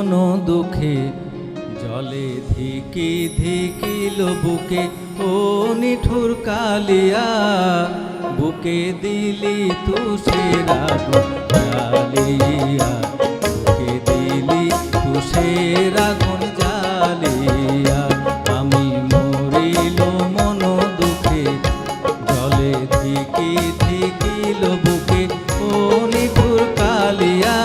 মন দুঃখে, জলে ধিকি ধিকিল বুকে, ও নিঠুর কালিয়া, বুকে দিলি তুষের জ্বালিয়া বুকে দিলি তুষের আগুন জ্বালিয়া আমি মরিল মন দুঃখে, জলে ধিকি ধিকিল বুকে, ও নিঠুর কালিয়া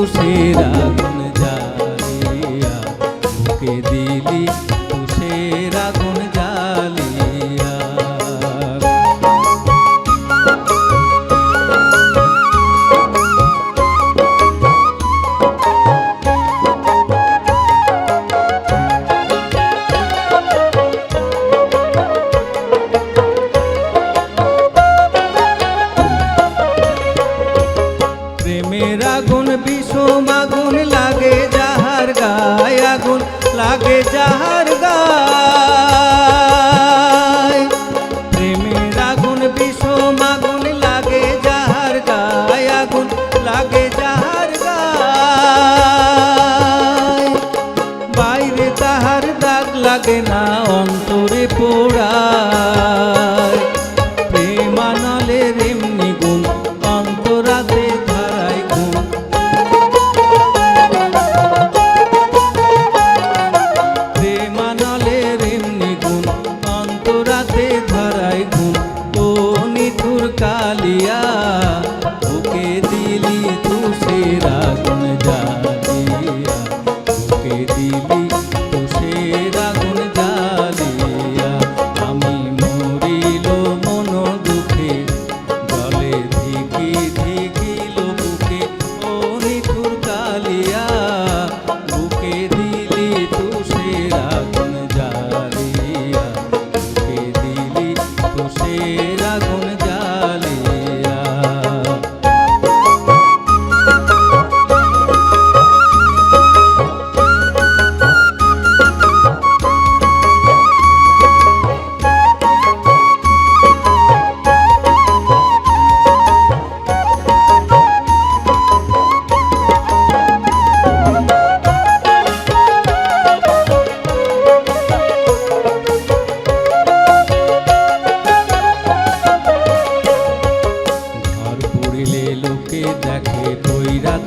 তুষের লাগে যাহার গায় আগুন, লাগে যাহার গায়। প্রেমের আগুন, বিষম আগুন, লাগে যাহার গায় আগুন, লাগে যাহার গায়। বাইরে তাহার দাগ লাগে না, অন্তরে পোড়ায়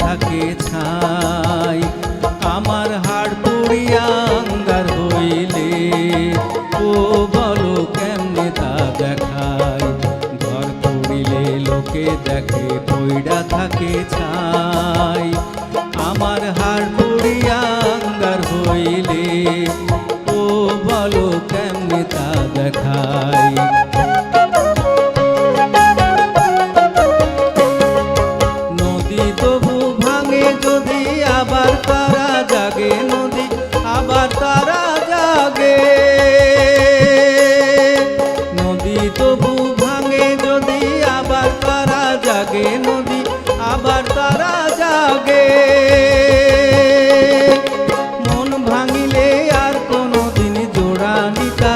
থাকে ছাই, আমার হাড় পুড়িয়া আঙ্গার হইলে, ও বলো কেমনে তা দেখায় ঘর পড়িলে লোকে দেখে কইরা থাকে ছাই, আমার হাড় পুড়িয়া আঙ্গার হইলে, ও বলো কেমনে তা দেখায় তারা জাগে নদী আবার তারা জাগে। মন ভাঙিলে আর কোনো দিন জোড়া নিতা